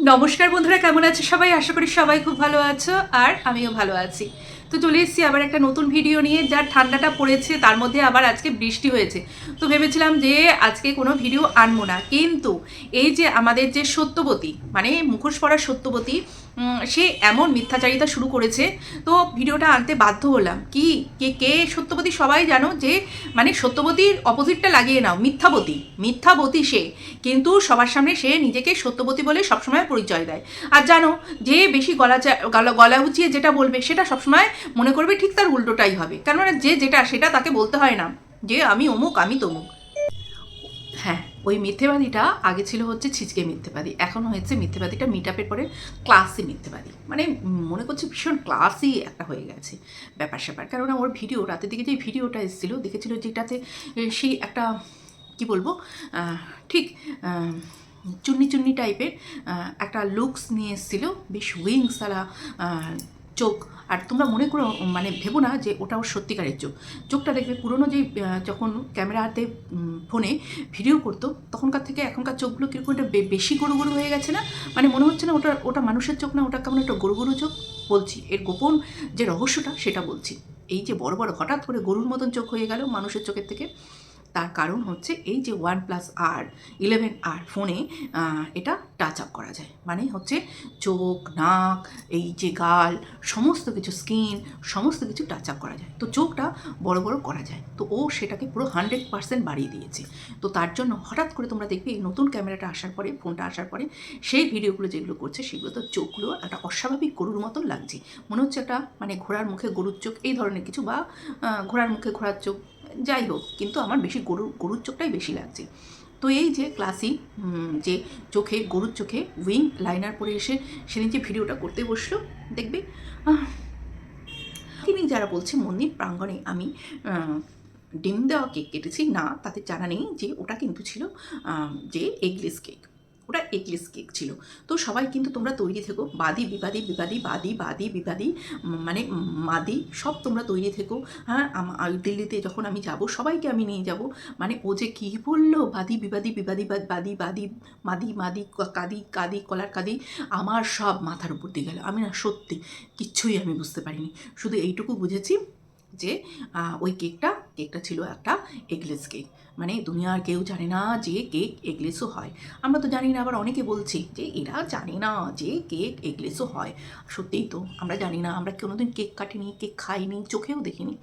নমস্কার বন্ধুরা, কেমন আছে সবাই? আশা করি সবাই খুব ভালো আছো, আর আমিও ভালো আছি। তো চলে এসেছি আবার একটা নতুন ভিডিও নিয়ে। যা ঠান্ডাটা পড়েছে, তার মধ্যে আবার আজকে বৃষ্টি হয়েছে। তো ভেবেছিলাম যে আজকে কোনো ভিডিও আনব না। কিন্তু এই যে আমাদের যে সত্যবতী মানে মুখোশ পড়া সত্যবতী সে এমন মিথ্যাচারিতা শুরু করেছে। তো ভিডিওটা আনতে বাধ্য হলাম। কি? কে কে? সত্যবতী সবাই জানো যে মানে সত্যবতীর অপোজিটটা লাগিয়ে নাও। মিথ্যাবতী মিথ্যাবতী সে। কিন্তু সবার সামনে সে নিজেকে সত্যবতী বলে সবসময় পরিচয় দেয়। আর জানো যে বেশি গলা গলা গলা উঁচিয়ে যেটা বলবে, সেটা সবসময় মনে করবে ঠিক তার উল্টোটাই হবে। কেননা যে যেটা সেটা তাকে বলতে হয় না। যে আমি অমুক আমি তমুক। হ্যাঁ ওই মিথ্যেবাদীটা আগে ছিল হচ্ছে ছিচকে মিথ্যেবাদী। এখন হয়েছে মিথ্যেবাদীটা মিট আপের পরে ক্লাসি মিথ্যেবাদী। মানে মনে করছে ভীষণ ক্লাসি একটা হয়ে গেছে ব্যাপার স্যাপার। কেননা ওর ভিডিও রাতের দিকে যে ভিডিওটা এসেছিল দেখেছিল যেটাতে সেই একটা কি বলব ঠিক চুন্নি চুন্নি টাইপের একটা লুকস নিয়ে এসেছিল। বেশ উইংস আহ, চোখ। আর তোমরা মনে করো মানে ভেবো না যে ওটা ওর সত্যিকারের চোখ। চোখটা দেখবে, পুরনো যে যখন ক্যামেরাতে ফোনে ভিডিও করতো, তখনকার থেকে এখনকার চোখগুলো কীরকম একটা বেশি গরু গরু হয়ে গেছে না? মানে মনে হচ্ছে না ওটা ওটা মানুষের চোখ না, ওটা কেমন একটা গরু গরু চোখ? বলছি। এর গোপন যে রহস্যটা, সেটা বলছি। এই যে বড় বড় হঠাৎ করে গরুর মতন চোখ হয়ে গেল মানুষের চোখের থেকে। তার কারণ হচ্ছে এই যে ওয়ান প্লাস আর ইলেভেন আর ফোনে এটা টাচ আপ করা যায়। মানে হচ্ছে চোখ, নাক, এই যে গাল, সমস্ত কিছু স্কিন সমস্ত কিছু টাচ আপ করা যায়। তো চোখটা বড় বড় করা যায়। তো ও সেটাকে পুরো হান্ড্রেড পার্সেন্ট বাড়িয়ে দিয়েছে। তো তার জন্য হঠাৎ করে তোমরা দেখবে এই নতুন ক্যামেরাটা আসার পরে ফোনটা আসার পরে, সেই ভিডিওগুলো যেগুলো করছে, সেগুলো তো চোখগুলো একটা অস্বাভাবিক গরুর মতন লাগছে। মনে হচ্ছে একটা মানে ঘোড়ার মুখে গরুর চোখ, এই ধরনের কিছু বা ঘোড়ার মুখে ঘোড়ার চোখ যাই হোক কিন্তু আমার বেশি গরুর গরুর চোখটাই বেশি লাগছে। তো এই যে ক্লাসি যে চোখে, গরুর চোখে উইং লাইনার পরে এসে সেদিন যে ভিডিওটা করতে বসল, দেখবে? তিনি যারা বলছে মন্দির প্রাঙ্গণে আমি ডিম দেওয়া কেক কেটেছি। না, তাতে জানা নেই যে ওটা কিন্তু ছিল যে এগলেস কেক ওটা এগলেস কেক ছিল। তো সবাই কিন্তু তোমরা তৈরি থেকো। বাদি, বিবাদী বিবাদী, বাদি বাদি, বিবাদী মানে মাদি, সব তোমরা তৈরি থেকো। হ্যাঁ দিল্লিতে যখন আমি যাব, সবাইকে আমি নিয়ে যাব। মানে ও যে কী বলল, বাদি, বিবাদী বিবাদী বাদি, বাদী, মাদি মাদি কাদি কাদি, কলার কাদি, আমার সব মাথার উপর দিয়ে গেল। আমি না সত্যি কিচ্ছুই আমি বুঝতে পারিনি। শুধু এইটুকু বুঝেছি যে ওই কেকটা কেকটা ছিল একটা এগলেস কেক মানে দুনিয়ার কেউ জানে না যে কেক এগলেসও হয়। আমরা তো জানি না, আবার অনেকে বলছি যে এরা জানে না যে কেক এগলেসও হয়। সত্যিই তো, আমরা জানি না, আমরা কোনোদিন কেক কাটিনি, কেক খাইনি, চোখেও দেখিনি।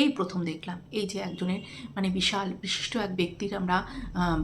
এই প্রথম দেখলাম, এই যে একজনের মানে বিশাল, বিশিষ্ট এক ব্যক্তির আমরা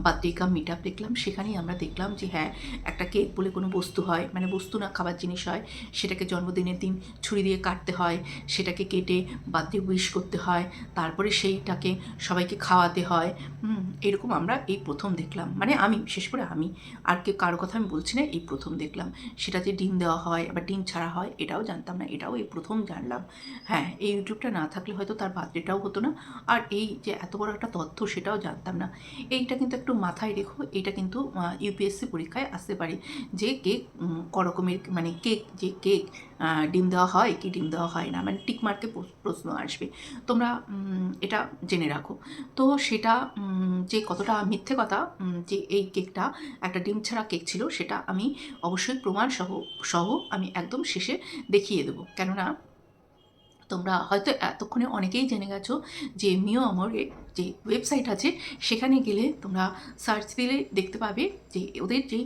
বার্থডে কাম মিট আপ দেখলাম, সেখানেই আমরা দেখলাম যে হ্যাঁ একটা কেক বলে কোনো বস্তু হয় মানে বস্তু না, খাবার জিনিস হয়, সেটাকে জন্মদিনের দিন ছুরি দিয়ে কাটতে হয়, সেটাকে কেটে বার্থডে উইশ করতে হয়, তারপরে সেইটাকে সবাইকে খাওয়াতে হয় হুম, এরকম আমরা এই প্রথম দেখলাম। মানে আমি বিশেষ করে আমি আর কেউ কারও কথা আমি বলছি না এই প্রথম দেখলাম। সেটা যে ডিম দেওয়া হয় আবার ডিম ছাড়া হয় এটাও জানতাম না এটাও এই প্রথম জানলাম। হ্যাঁ এই ইউটিউবটা না থাকলে হয়তো তার বার্থডেটাও হতো না। আর এই যে এত বড় একটা তথ্য সেটাও জানতাম না। এইটা কিন্তু একটু মাথায় রেখো এটা কিন্তু ইউপিএসসি পরীক্ষায় আসতে পারে। যে কেক উম, ক রকমের মানে কেক যে কেক ডিম দেওয়া হয় কি ডিম দেওয়া হয় না? মানে টিক মার্কে প্রশ্ন আসবে। তোমরা এটা জেনে রাখো। তো সেটা যে কতটা মিথ্যে কথা যে এই কেকটা একটা ডিম ছাড়া কেক ছিল, সেটা আমি অবশ্যই প্রমাণ সহ সহ আমি একদম শেষে দেখিয়ে দেবো। কেননা তোমরা হয়তো এতক্ষণে অনেকেই জেনে গেছো যে মিও আমরের যে ওয়েবসাইট আছে সেখানে গেলে তোমরা সার্চ দিলে দেখতে পাবে যে ওদের যে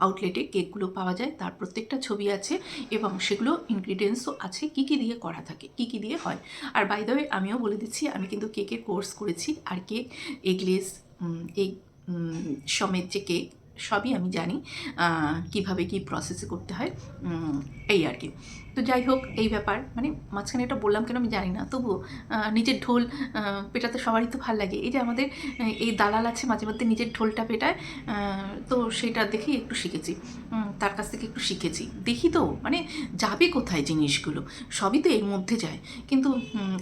আউটলেটে কেকগুলো পাওয়া যায় তার প্রত্যেকটা ছবি আছে এবং সেগুলো ইনগ্রিডিয়েন্টসও আছে কী কী দিয়ে করা থাকে কী কী দিয়ে হয়। আর বাই দ্য আমিও বলে দিচ্ছি আমি কিন্তু কেকের কোর্স করেছি আর কেক এগলেস উম, সমেত যে কেক সবই আমি জানি কীভাবে কি প্রসেসে করতে হয় এই আর কি। তো যাই হোক, এই ব্যাপার। মানে মাঝখানে এটা বললাম কেন আমি জানি না। তবুও নিজের ঢোল পেটাতে সবারই তো ভালো লাগে। এই যে আমাদের এই দালাল আছে মাঝে মধ্যে নিজের ঢোলটা পেটায় তো সেটা দেখেই একটু শিখেছি। তার কাছ থেকে একটু শিখেছি। দেখি তো মানে যাবে কোথায় জিনিসগুলো? সবই তো এর মধ্যে যায়। কিন্তু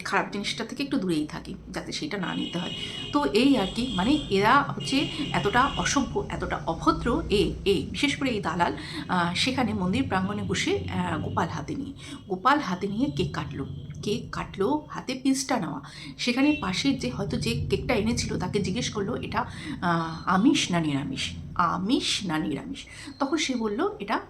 খারাপ জিনিসটা থেকে একটু দূরেই থাকি, যাতে সেটা না নিতে হয়। তো এই আর কি মানে এরা হচ্ছে এতটা অসভ্য, এতটা অভদ্র, এ এই বিশেষ করে এই দালাল সেখানে মন্দির প্রাঙ্গণে বসে গোপাল হাতে নিয়ে। গোপাল হাতে নিয়ে কেক কাটলো। কেক কাটলো, হাতে পিসটা নেওয়া। সেখানে পাশে যে, হয়তো যে কেকটা এনেছিল, তাকে জিজ্ঞেস করল, এটা আমিষ না নিরামিষ? আমিষ না নিরামিষ? তখন সে বলল, এটা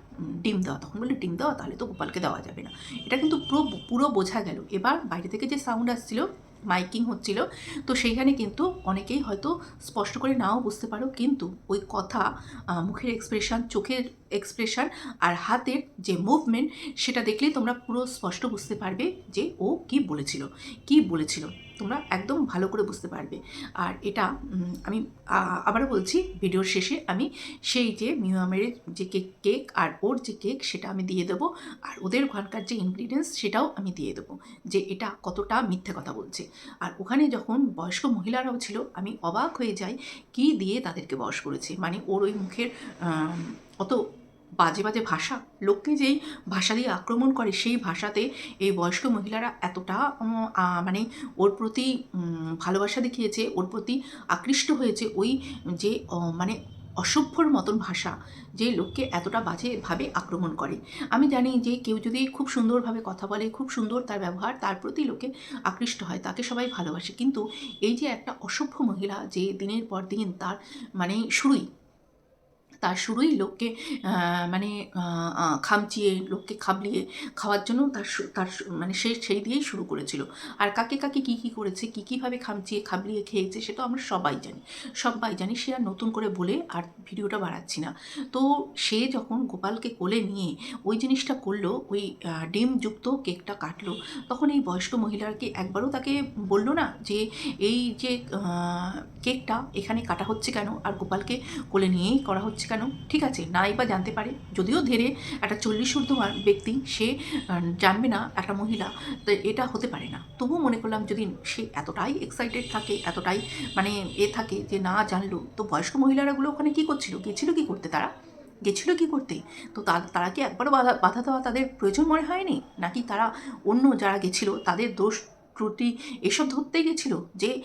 ডিম দেওয়া। তখন বলল, ডিম দেওয়া, তাহলে তো গোপালকে দেওয়া যাবে না। এটা কিন্তু পুরো পুরো বোঝা গেল। এবার বাইরে থেকে যে সাউন্ড আসছিল মাইকিং হচ্ছিল। তো সেইখানে কিন্তু অনেকেই হয়তো স্পষ্ট করে নাও বুঝতে পারো, কিন্তু ওই কথা মুখের এক্সপ্রেশন চোখের এক্সপ্রেশন আর হাতের যে মুভমেন্ট সেটা দেখলেই তোমরা পুরো স্পষ্ট বুঝতে পারবে যে ও কি বলেছিল। কি বলেছিল? তোমরা একদম ভালো করে বুঝতে পারবে। আর এটা আমি আবারও বলছি, ভিডিওর শেষে আমি সেই যে মিউয়ামের যে কেক কেক আর ওর যে কেক সেটা আমি দিয়ে দেবো, আর ওদের ওখানকার যে ইনগ্রিডিয়েন্টস সেটাও আমি দিয়ে দেবো, যে এটা কতটা মিথ্যে কথা বলছে। আর ওখানে যখন বয়স্ক মহিলারাও ছিল, আমি অবাক হয়ে যাই কি দিয়ে তাদেরকে বয়স করেছে। মানে ওর ওই মুখের অত বাজে বাজে ভাষা। লোককে যেই ভাষা দিয়ে আক্রমণ করে, সেই ভাষাতে এই বয়স্ক মহিলারা এতটা মানে ওর প্রতি ভালোবাসা দেখিয়েছে, ওর প্রতি আকৃষ্ট হয়েছে, ওই যে মানে অসভ্যর মতন ভাষা, যে লোককে এতটা বাজেভাবে আক্রমণ করে। আমি জানি যে কেউ যদি খুব সুন্দরভাবে কথা বলে, খুব সুন্দর তার ব্যবহার, তার প্রতি লোকে আকৃষ্ট হয়, তাকে সবাই ভালোবাসে। কিন্তু এই যে একটা অসভ্য মহিলা যে দিনের পর দিন তার মানে শুরুই তার শুরুই লোককে মানে খামচিয়ে, লোককে খাবলিয়ে খাওয়ার জন্য তার তার মানে সে, সেই দিয়েই শুরু করেছিল। আর কাকে কাকে কী কী করেছে, কী কীভাবে খামচিয়ে, খাবলিয়ে খেয়েছে সেটা আমরা সবাই জানি। সবাই জানি, সে আর নতুন করে বলে আর ভিডিওটা বাড়াচ্ছি না। তো সে যখন গোপালকে কোলে নিয়ে ওই জিনিসটা করল, ওই ডিমযুক্ত কেকটা কাটলো, তখন এই বয়স্ক মহিলাকে একবারও তাকে বলল না যে, এই যে কেকটা এখানে কাটা হচ্ছে কেন? আর গোপালকে কোলে নিয়েই করা হচ্ছে কেন? ঠিক আছে নাই বা জানতে পারে। যদিও ধীরে একটা চল্লিশ ঊর্ধ্বমান ব্যক্তি, সে জানবে না একটা মহিলা এটা হতে পারে না। তবুও মনে করলাম যদি সে এতটাই এক্সাইটেড থাকে, এতটাই মানে এ থাকে যে না জানলো, তো বয়স্ক মহিলারাগুলো ওখানে কী করছিল? গেছিল কী করতে তারা? গেছিল কি করতে? তা- তারা কি একবারও বাধা বাধা দেওয়া তাদের প্রয়োজন মনে হয়নি? নাকি তারা অন্য যারা গেছিল, তাদের দোষ ত্রুটি এসব ধরতেই গেছিল যে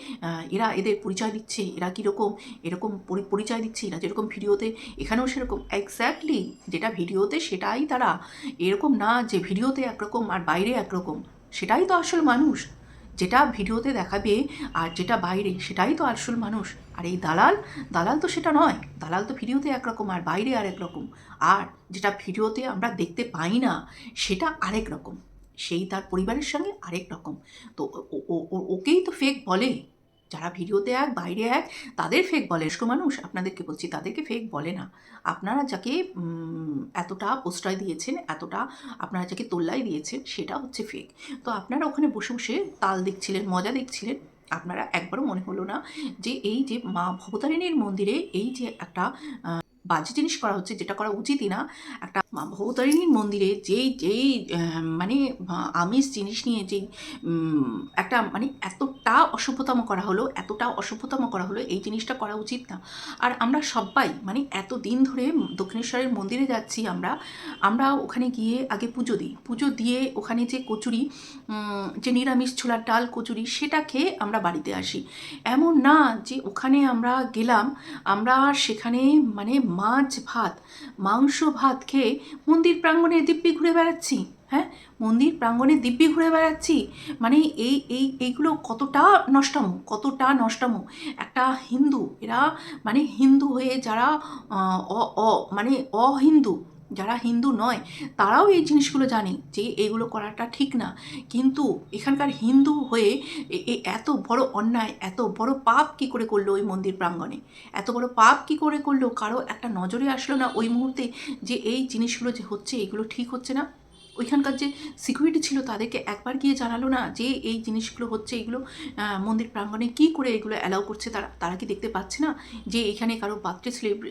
এরা এদের পরিচয় দিচ্ছে, এরা কীরকম, এরকম পরি- পরিচয় দিচ্ছে, এরা যেরকম ভিডিওতে, এখানেও সেরকম এক্স্যাক্টলি যেটা ভিডিওতে সেটাই তারা, এরকম না যে ভিডিওতে একরকম আর বাইরে একরকম, সেটাই তো আসল মানুষ, যেটা ভিডিওতে দেখাবে আর যেটা বাইরে সেটাই তো আসল মানুষ, আর এই দালাল দালাল তো সেটা নয়, দালাল তো ভিডিওতে একরকম আর বাইরে আরেক রকম আর যেটা ভিডিওতে আমরা দেখতে পাই না, সেটা আরেক রকম। সেই তার পরিবারের সঙ্গে আরেক রকম। তো ওকেই তো ফেক বলে। যারা ভিডিওতে এক, বাইরে এক, তাদের ফেক বলে। বয়স্ক মানুষ, আপনাদেরকে বলছি, তাদেরকে ফেক বলে না। আপনারা যাকে এতটা প্রশ্রয় দিয়েছেন, এতটা আপনারা যাকে তোল্লাই দিয়েছেন, সেটা হচ্ছে ফেক তো আপনারা ওখানে বসে বসে তাল দেখছিলেন, মজা দেখছিলেন। আপনারা একবারও মনে হলো না যে এই যে মা ভবতারিণীর মন্দিরে এই যে একটা বাজে জিনিস করা হচ্ছে, যেটা করা উচিতই না। একটা মা ভবতারিণীর মন্দিরে যেই যেই মানে আমিষ জিনিস নিয়ে যেই একটা মানে এতটা অসভ্যতম করা হলো, এতটা অসভ্যতম করা হলো, এই জিনিসটা করা উচিত না। আর আমরা সবাই মানে এত দিন ধরে দক্ষিণেশ্বরের মন্দিরে যাচ্ছি আমরা আমরা ওখানে গিয়ে আগে পুজো দিই। পুজো দিয়ে ওখানে যে কচুরি যে নিরামিষ ছোলার ডাল, কচুরি, সেটা খেয়ে আমরা বাড়িতে আসি। এমন না যে ওখানে আমরা গেলাম, আমরা সেখানে মানে মাছ ভাত, মাংস ভাত খেয়ে মন্দির প্রাঙ্গণে দিব্যি ঘুরে বেড়াচ্ছি হ্যাঁ? মন্দির প্রাঙ্গণে দিব্যি ঘুরে বেড়াচ্ছি। মানে এই এই, এইগুলো কতটা নষ্টম কতটা নষ্টম। একটা হিন্দু, এরা মানে হিন্দু হয়ে যারা অ- মানে অহিন্দু যারা হিন্দু নয়, তারাও এই জিনিসগুলো জানে যে এগুলো করাটা ঠিক না। কিন্তু এখানকার হিন্দু হয়ে এত বড় অন্যায়, এত বড় পাপ কি করে করল ওই মন্দির প্রাঙ্গণে? এত বড় পাপ কি করে করল? কারও একটা নজরে আসলো না ওই মুহূর্তে যে এই জিনিসগুলো যে হচ্ছে, এগুলো ঠিক হচ্ছে না? ওইখানকার যে সিকিউরিটি ছিল তাদেরকে একবার গিয়ে জানালো না যে এই জিনিসগুলো হচ্ছে, এগুলো মন্দির প্রাঙ্গণে কি করে এগুলো অ্যালাউ করছে তারা তারা কি দেখতে পাচ্ছে না? যে এখানে কারও বার্থডে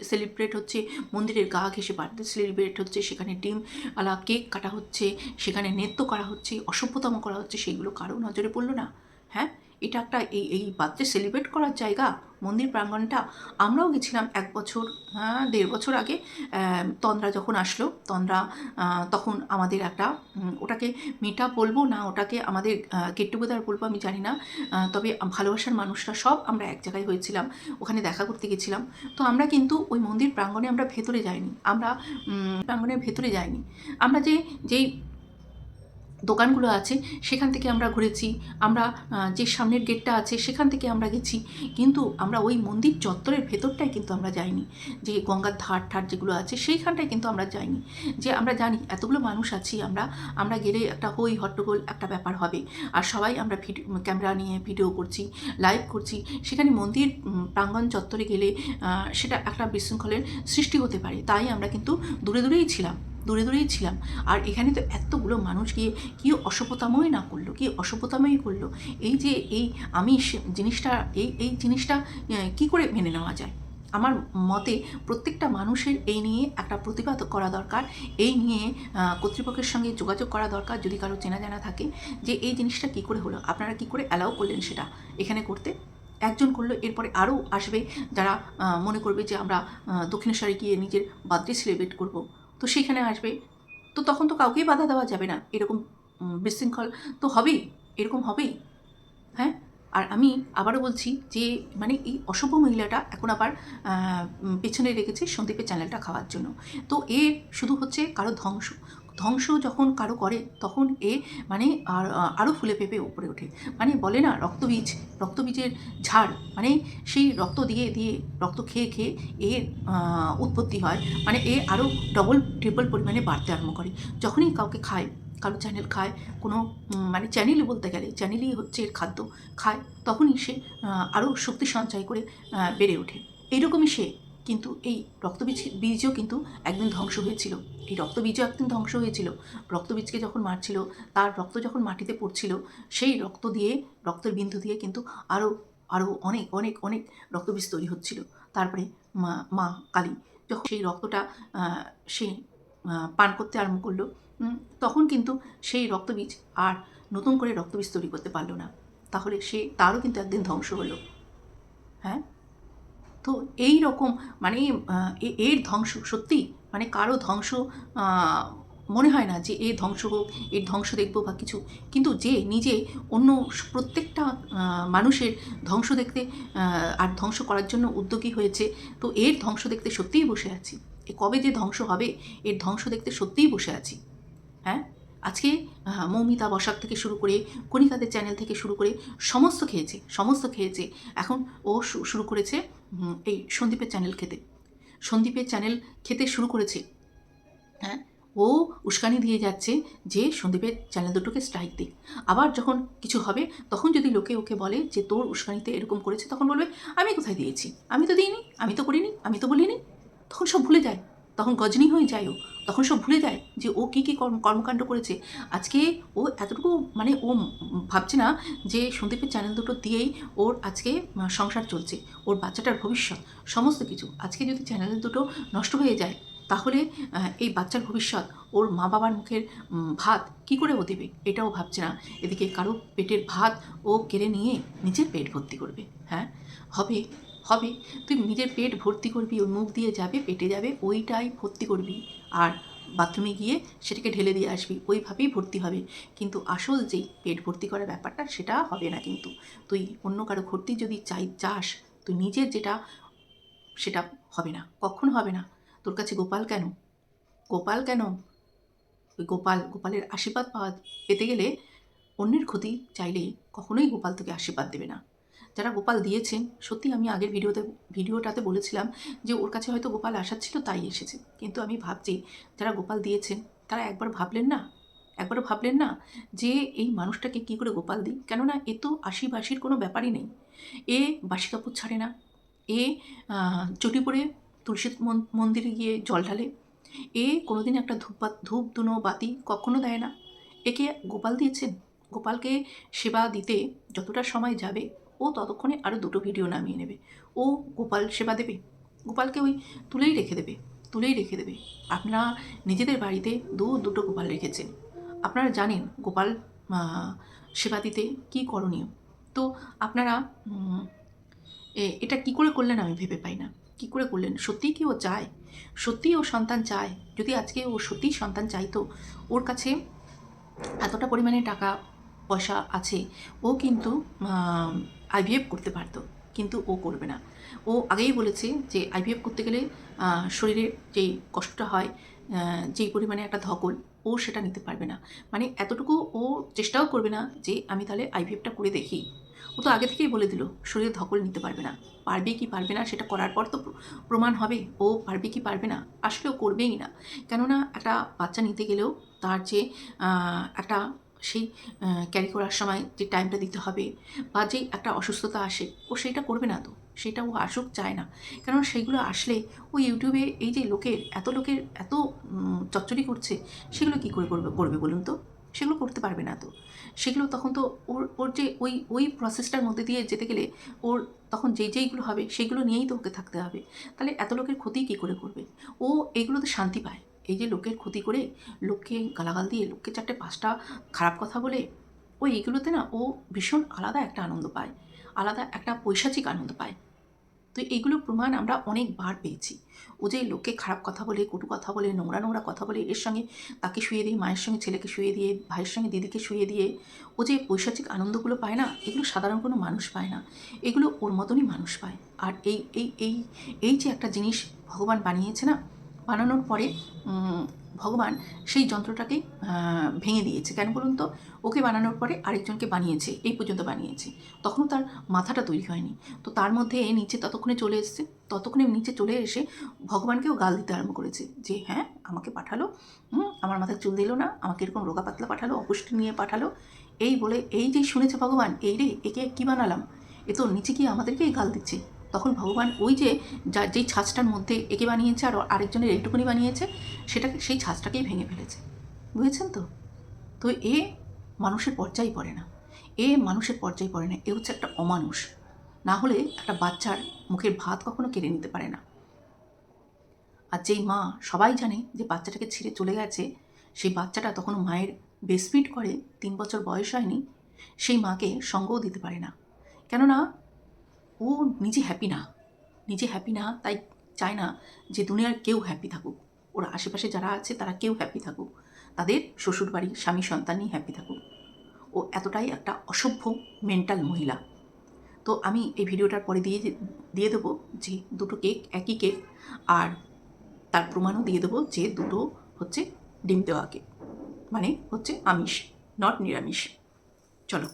সেলিব্রেট হচ্ছে, মন্দিরের গা ঘেসে বার্থডে সেলিব্রেট হচ্ছে, সেখানে ডিম আলা কেক কাটা হচ্ছে, সেখানে নৃত্য করা হচ্ছে, অসভ্যতম করা হচ্ছে, সেগুলো কারও নজরে পড়ল না। হ্যাঁ? এটা একটা এই এই বার্থডে সেলিব্রেট করার জায়গা। মন্দির প্রাঙ্গণটা আমরাও গেছিলাম এক বছর হ্যাঁ দেড় বছর আগে। তন্দ্রা যখন আসলো, তন্দ্রা তখন আমাদের একটা ওটাকে মিট বলব না, ওটাকে আমাদের গেট টুগেদার বলব আমি জানি না। তবে ভালোবাসার মানুষরা সব আমরা এক জায়গায় হয়েছিলাম, ওখানে দেখা করতে গেছিলাম। তো আমরা কিন্তু ওই মন্দির প্রাঙ্গণে আমরা ভেতরে যাইনি। আমরা প্রাঙ্গণের ভেতরে যাইনি। আমরা যে, যেই দোকানগুলো আছে, সেখান থেকে আমরা ঘুরেছি, আমরা যে সামনের গেটটা আছে সেখান থেকে আমরা গেছি, কিন্তু আমরা ওই মন্দির চত্বরের ভেতরটায় কিন্তু আমরা যাইনি। যে গঙ্গার ধার ঠার যেগুলো আছে সেইখানটায় কিন্তু আমরা যাইনি। যে আমরা জানি এতগুলো মানুষ আছি আমরা আমরা গেলে একটা হই হট্টগোল একটা ব্যাপার হবে। আর সবাই আমরা ভিডিও ক্যামেরা নিয়ে ভিডিও করছি, লাইভ করছি, সেখানে মন্দির প্রাঙ্গণ চত্বরে গেলে সেটা একটা বিশৃঙ্খলের সৃষ্টি হতে পারে। তাই আমরা কিন্তু দূরে দূরেই ছিলাম। দূরে দূরেই ছিলাম। আর এখানে তো এতগুলো মানুষ গিয়ে কী অসভ্যতাময় না করল, কি অসভ্যতাময় করল। এই যে এই আমি জিনিসটা, এই এই জিনিসটা কি করে মেনে নেওয়া যায়? আমার মতে প্রত্যেকটা মানুষের এই নিয়ে একটা প্রতিবাদ করা দরকার, এই নিয়ে কর্তৃপক্ষের সঙ্গে যোগাযোগ করা দরকার যদি কারও চেনা জানা থাকে যে এই জিনিসটা কি করে হলো, আপনারা কি করে অ্যালাউ করলেন সেটা এখানে করতে? একজন করল, এরপরে আরও আসবে যারা মনে করবে যে আমরা দক্ষিণেশ্বরে গিয়ে নিজের বার্থডে সেলিব্রেট করব। তো সেখানে আসবে। তো তখন তো কাউকেই বাধা দেওয়া যাবে না। এরকম বিশৃঙ্খল তো হবেই। এরকম হবেই। হ্যাঁ? আর আমি আবারও বলছি যে মানে এই অশুভ মহিলাটা এখন আবার পেছনে রেখেছে সন্দীপের চ্যানেলটা খাওয়ার জন্য। তো এ শুধু হচ্ছে কারও ধ্বংস। ধ্বংস যখন কারও করে, তখন এ মানে আর আরও ফুলে পেঁপে উপরে ওঠে। মানে বলে না, রক্তবীজ, রক্তবীজের ঝাড় মানে সেই রক্ত দিয়ে দিয়ে রক্ত খেয়ে খেয়ে এর উৎপত্তি হয়। মানে এ আরও ডবল ট্রিপল পরিমাণে বাড়তে আরম্ভ করে। যখনই কাউকে খায়, কারও চ্যানেল খায়, কোনো মানে চ্যানেলই বলতে গেলে চ্যানেলই হচ্ছে এর খাদ্য, খায়, তখনই সে আরও শক্তি সঞ্চয় করে বেড়ে ওঠে। এইরকমই সে কিন্তু এই রক্তবীজ, বীজও কিন্তু একদিন ধ্বংস হয়েছিল। এই রক্তবীজও একদিন ধ্বংস হয়েছিল। রক্তবীজকে যখন মারছিল, তার রক্ত যখন মাটিতে পড়ছিল, সেই রক্ত দিয়ে, রক্তের বিন্দু দিয়ে কিন্তু আরও আরও অনেক অনেক অনেক রক্তবীজ তৈরি হচ্ছিল। তারপরে মা মা কালী যখন সেই রক্তটা সে পান করতে আরম্ভ করল তখন কিন্তু সেই রক্তবীজ আর নতুন করে রক্তবীজ তৈরি করতে পারল না। তাহলে সে, তারও কিন্তু একদিন ধ্বংস হলো। হ্যাঁ? তো এই রকম মানে এর ধ্বংস, সত্যি মানে কারও ধ্বংস মনে হয় না যে এ ধ্বংস হোক, এর ধ্বংস দেখব বা কিছু। কিন্তু যে নিজে অন্য প্রত্যেকটা মানুষের ধ্বংস দেখতে আর ধ্বংস করার জন্য উদ্যোগী হয়েছে, তো এর ধ্বংস দেখতে সত্যিই বসে আছি। এ কবে যে ধ্বংস হবে, এর ধ্বংস দেখতে সত্যিই বসে আছি। হ্যাঁ? আজকে মৌমিতা বসাক থেকে শুরু করে, কণিকাদের চ্যানেল থেকে শুরু করে, সমস্ত খেয়েছে সমস্ত খেয়েছে। এখন ও শুরু করেছে এই সন্দীপের চ্যানেল খেতে। সন্দীপের চ্যানেল খেতে শুরু করেছে। হ্যাঁ ও উস্কানি দিয়ে যাচ্ছে যে সন্দীপের চ্যানেল দুটোকে স্ট্রাইক দিক। আবার যখন কিছু হবে, তখন যদি লোকে ওকে বলে যে তোর উস্কানিতে এরকম করেছে, তখন বলবে, আমি কোথায় দিয়েছি? আমি তো দিইনি, আমি তো করিনি, আমি তো বলিনি। তখন সব ভুলে যায়। তখন গজনি হয়ে যায় তখন সব ভুলে যায় যে ও কী কী কর্ম, কর্মকাণ্ড করেছে। আজকে ও এতটুকু মানে ও ভাবছে না যে সন্দীপের চ্যানেল দুটো দিয়েই ওর আজকে সংসার চলছে, ওর বাচ্চাটার ভবিষ্যৎ, সমস্ত কিছু। আজকে যদি চ্যানেল দুটো নষ্ট হয়ে যায়, তাহলে এই বাচ্চার ভবিষ্যৎ, ওর মা বাবার মুখের ভাত কি করে ও দেবে? এটাও ভাবছে না। এদিকে কারও পেটের ভাত ও কেড়ে নিয়ে নিজের পেট ভর্তি করবে হ্যাঁ? হবে হবে। তুই নিজের পেট ভর্তি করবি ওই মুখ দিয়ে যাবে, পেটে যাবে, ওইটাই ভর্তি করবি। আর বাথরুমে গিয়ে সেটাকে ঢেলে দিয়ে আসবি, ওইভাবেই ভর্তি হবে। কিন্তু আসল যেই পেট ভর্তি করার ব্যাপারটা, সেটা হবে না কিন্তু। তুই অন্য কারও ভর্তি যদি চাই, চাস, তুই নিজের যেটা, সেটা হবে না। কখনো হবে না? তোর কাছে গোপাল কেন? গোপাল কেন? ওই গোপাল, গোপালের আশীর্বাদ পাওয়া পেতে গেলে অন্যের ক্ষতি চাইলে কখনোই গোপাল তোকে আশীর্বাদ দেবে না। যারা গোপাল দিয়েছেন, সত্যি আমি আগের ভিডিওতে, ভিডিওটাতে বলেছিলাম যে ওর কাছে হয়তো গোপাল আসার ছিল, তাই এসেছে। কিন্তু আমি ভাবছি, যারা গোপাল দিয়েছেন, তারা একবার ভাবলেন না? একবারও ভাবলেন না যে এই মানুষটাকে কী করে গোপাল দিই? কেননা এ তো আশি বাসির কোনো ব্যাপারই নেই। এ বাসি কাপড় ছাড়ে না। এ চটি পরে তুলসী মন- মন্দিরে গিয়ে জল ঢালে। এ কোনোদিন একটা ধূপ ধূপ দুনো বাতি কখনো দেয় না। একে গোপাল দিয়েছেন। গোপালকে সেবা দিতে যতটা সময় যাবে ও ততক্ষণে আরও দুটো ভিডিও নামিয়ে নেবে। ও গোপাল সেবা দেবে? গোপালকে ওই তুলেই রেখে দেবে, তুলেই রেখে দেবে। আপনারা নিজেদের বাড়িতে দু দুটো গোপাল রেখেছেন। আপনারা জানেন গোপাল সেবা দিতে কী করণীয়। তো আপনারা এটা কি করে করলেন আমি ভেবে পাই না। কি করে করলেন? সত্যিই কি ও চায়? সত্যিই ও সন্তান চায়? যদি আজকে ও সত্যিই সন্তান চাইতো, ওর কাছে এতটা পরিমাণে টাকা পয়সা আছে, ও কিন্তু আইভিএফ করতে পারতো কিন্তু ও করবে না। ও আগেই বলেছে যে আইভিএফ করতে গেলে আহ, শরীরে যেই কষ্টটা হয় যেই পরিমাণে একটা ধকল ও সেটা নিতে পারবে না। মানে এতটুকু ও চেষ্টাও করবে না যে আমি তাহলে আইভিএফটা করে দেখি। ও তো আগে থেকেই বলে দিল শরীরে ধকল নিতে পারবে না। পারবে কি পারবে না সেটা করার পর তো প্রমাণ হবে ও পারবে কি পারবে না। আসলে ও করবেই না। কেননা একটা বাচ্চা নিতে গেলেও তার যে একটা সেই ক্যারি করার সময় যে টাইমটা দিতে হবে বা যেই একটা অসুস্থতা আসে, ও সেইটা করবে না তো। সেটা ও আসুক, চায় না। কারণ সেইগুলো আসলে ও ইউটিউবে এই যে লোকের, এত লোকের এত চচ্চড়ি করছে, সেগুলো কি করে করবে করবে বলুন তো? সেগুলো করতে পারবে না তো। সেগুলো তখন তো ওর ওর যে ওই ওই প্রসেসটার মধ্যে দিয়ে যেতে গেলে ওর তখন যেই, যেইগুলো হবে, সেগুলো নিয়েই তো ওকে থাকতে হবে। তাহলে এত লোকের ক্ষতি কী করে করবে? ও এইগুলোতে শান্তি পায়। এই যে লোকের ক্ষতি করে লোককে গালাগাল দিয়ে, লোককে চারটে পাঁচটা খারাপ কথা বলে ও এইগুলোতে না ও ভীষণ আলাদা একটা আনন্দ পায়, আলাদা একটা পৈশাচিক আনন্দ পায়। তো এইগুলো প্রমাণ আমরা অনেকবার পেয়েছি। ও যে লোককে খারাপ কথা বলে, কটু কথা বলে, নোংরা নোংরা কথা বলে, এর সঙ্গে তাকে শুয়ে দিয়ে, মায়ের সঙ্গে ছেলেকে শুয়ে দিয়ে, ভাইয়ের সঙ্গে দিদিকে শুয়ে দিয়ে, ও যে পৈশাচিক আনন্দগুলো পায় না, এগুলো সাধারণ কোনো মানুষ পায় না, এগুলো ওর মতনই মানুষ পায়। আর এই এই এই এই যে একটা জিনিস ভগবান বানিয়েছে না বানানোর পরে ভগবান সেই যন্ত্রটাকে ভেঙে দিয়েছে। কেন বলুন তো? ওকে বানানোর পরে আরেকজনকে বানিয়েছে, এই পর্যন্ত বানিয়েছে। তখনও তার মাথাটা তৈরি হয়নি। তো তার মধ্যে নিচে ততক্ষণে চলে এসেছে। ততক্ষণে নিচে চলে এসে ভগবানকেও গাল দিতে আরম্ভ করেছে যে হ্যাঁ আমাকে পাঠালো। আমার মাথায় চুল দিল না। আমাকে এরকম রোগা পাতলা পাঠালো, অপুষ্টি নিয়ে পাঠালো। এই বলে, এই যে শুনেছে ভগবান, এই রে, একে কী বানালাম? এ তো নিচে গিয়ে আমাদেরকেই গাল দিচ্ছে। তখন ভগবান ওই যে যা, যেই ছাঁচটার মধ্যে একে বানিয়েছে আর আরেকজনের এইটুকুনি বানিয়েছে সেটাকে সেই ছাঁচটাকেই ভেঙে ফেলেছে। বুঝেছেন তো? তো এ মানুষের পর্যায়ে পড়ে না। এ মানুষের পর্যায়ে পড়ে না। এ হচ্ছে একটা অমানুষ। না হলে একটা বাচ্চার মুখের ভাত কখনো কেড়ে নিতে পারে না। আর যেই মা সবাই জানে যে বাচ্চাটাকে ছিঁড়ে চলে গেছে, সেই বাচ্চাটা তখন মায়ের বেসফিট করে, তিন বছর বয়স হয়নি, সেই মাকে সঙ্গও দিতে পারে না। কেননা ও নিজে হ্যাপি না। নিজে হ্যাপি না, তাই চায় না যে দুনিয়ার কেউ হ্যাপি থাকুক। ওর আশেপাশে যারা আছে, তারা কেউ হ্যাপি থাকুক। তাদের শ্বশুরবাড়ি, স্বামী সন্তানই হ্যাপি থাকুক। ও এতটাই একটা অসভ্য মেন্টাল মহিলা। তো আমি এই ভিডিওটার পরে দিয়ে দিয়ে দেবো যে দুটো কেক একই কেক আর তার প্রমাণও দিয়ে দেবো যে দুটো হচ্ছে ডিম দেওয়া কেক মানে হচ্ছে আমিষ নট নিরামিষ। চলো